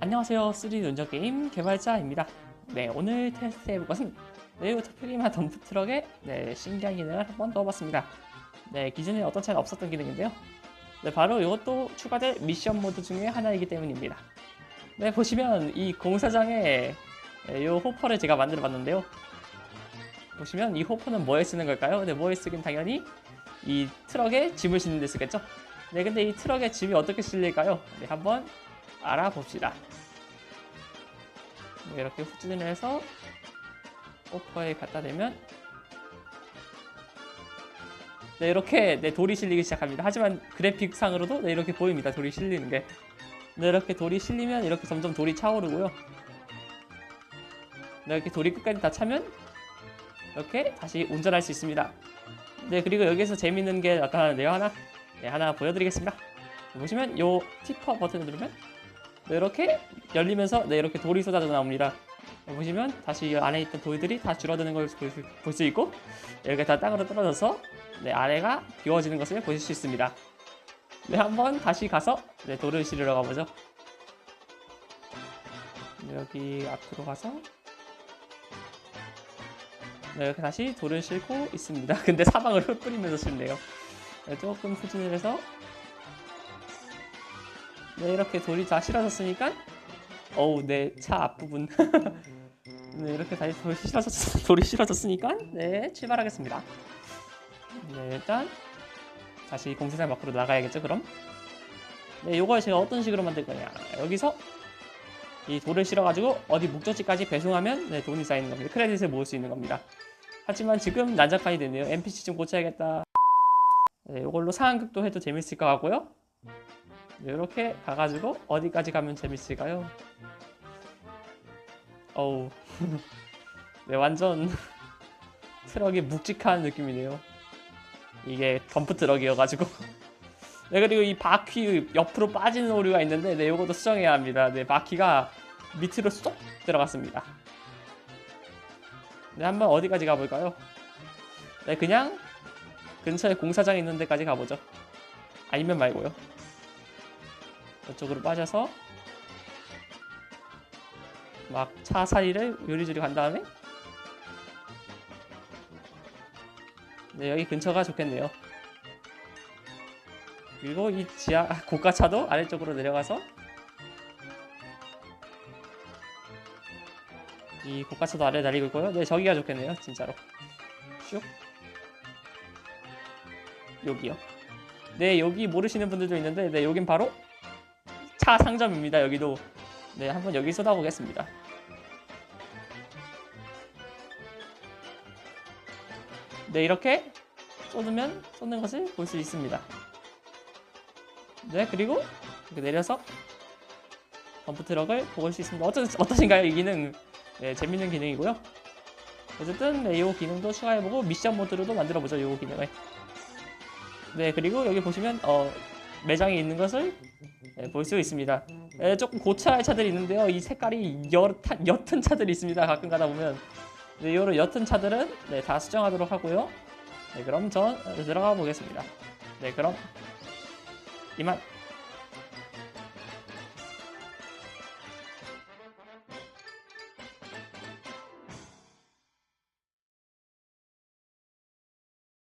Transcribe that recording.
안녕하세요. 3D 운전 게임 개발자입니다. 네, 오늘 테스트 해볼 것은 네오토 프리마 덤프 트럭의 네, 신기한 기능을 한 번 넣어봤습니다. 네, 기존에 어떤 차이가 없었던 기능인데요. 네, 바로 이것도 추가될 미션 모드 중에 하나이기 때문입니다. 네, 보시면 이 공사장에 네, 이 호퍼를 제가 만들어 봤는데요. 보시면 이 호퍼는 뭐에 쓰는 걸까요? 네, 뭐에 쓰긴 당연히 이 트럭에 짐을 싣는 데 쓰겠죠? 네, 근데 이 트럭에 짐이 어떻게 실릴까요? 네, 한번 알아봅시다. 네, 이렇게 후진을 해서 호퍼에 갖다 대면 네, 이렇게 네, 돌이 실리기 시작합니다. 하지만 그래픽상으로도 네, 이렇게 보입니다. 돌이 실리는 게. 네, 이렇게 돌이 실리면 이렇게 점점 돌이 차오르고요. 네, 이렇게 돌이 끝까지 다 차면 이렇게 다시 운전할 수 있습니다. 네, 그리고 여기서 재밌는 게 나타나는데요. 하나, 네, 하나 보여드리겠습니다. 보시면 요 티퍼 버튼을 누르면 네, 이렇게 열리면서 네, 이렇게 돌이 쏟아져 나옵니다. 네, 보시면 다시 이 안에 있던 돌들이 다 줄어드는 걸 볼 수 있고 이렇게 다 땅으로 떨어져서 네, 아래가 비워지는 것을 보실 수 있습니다. 네, 한번 다시 가서 네, 돌을 실으러 가보죠. 네, 여기 앞으로 가서 네, 이렇게 다시 돌을 싣고 있습니다. 근데 사방을 흩뿌리면서 싣네요. 네, 조금 후진을 해서 네, 이렇게 돌이 다 실어졌으니까 어우, 내 차 앞부분 네, 이렇게 다시 돌이 실어졌, 돌이 실어졌으니까 네, 출발하겠습니다. 네, 일단 다시 공사장 밖으로 나가야겠죠, 그럼? 네, 요걸 제가 어떤 식으로 만들 거냐. 여기서 이 돌을 실어가지고 어디 목적지까지 배송하면 네, 돈이 쌓이는 겁니다. 크레딧을 모을 수 있는 겁니다. 하지만 지금 난장판이 되네요. NPC 좀 고쳐야겠다. 네, 이걸로 상황극도 해도 재밌을 것 같고요. 네, 이렇게 가가지고 어디까지 가면 재밌을까요? 어우, 네 완전 트럭이 묵직한 느낌이네요. 이게 덤프 트럭이어가지고. 네 그리고 이 바퀴 옆으로 빠지는 오류가 있는데 네 이것도 수정해야 합니다. 네 바퀴가 밑으로 쏙 들어갔습니다. 네 한번 어디까지 가볼까요? 네 그냥 근처에 공사장 있는 데까지 가보죠. 아니면 말고요. 이쪽으로 빠져서 막 차 사이를 요리조리 간 다음에 네 여기 근처가 좋겠네요. 그리고 이 지하 아, 고가차도 아래쪽으로 내려가서 이 고가차도 아래 날리고 있고요. 네 저기가 좋겠네요, 진짜로. 슉 여기요. 네 여기 모르시는 분들도 있는데 네 여긴 바로 차 상점입니다. 여기도 네 한번 여기 쏟아보겠습니다. 네 이렇게 쏟으면 쏟는 것을 볼 수 있습니다. 네 그리고 이렇게 내려서 덤프 트럭을 볼수 있습니다. 어떠, 어떠신가요 이 기능? 네 재밌는 기능이고요. 어쨌든 네, 이 기능도 추가해보고 미션 모드로도 만들어보죠 이 기능을. 네 그리고 여기 보시면 어, 매장에 있는 것을 네, 볼수 있습니다. 네, 조금 고차의 차들이 있는데요. 이 색깔이 옅, 옅은 차들이 있습니다. 가끔 가다 보면 네, 요런 옅은 차들은 네, 다 수정하도록 하고요. 네, 그럼 전 들어가 보겠습니다. 네, 그럼 이만.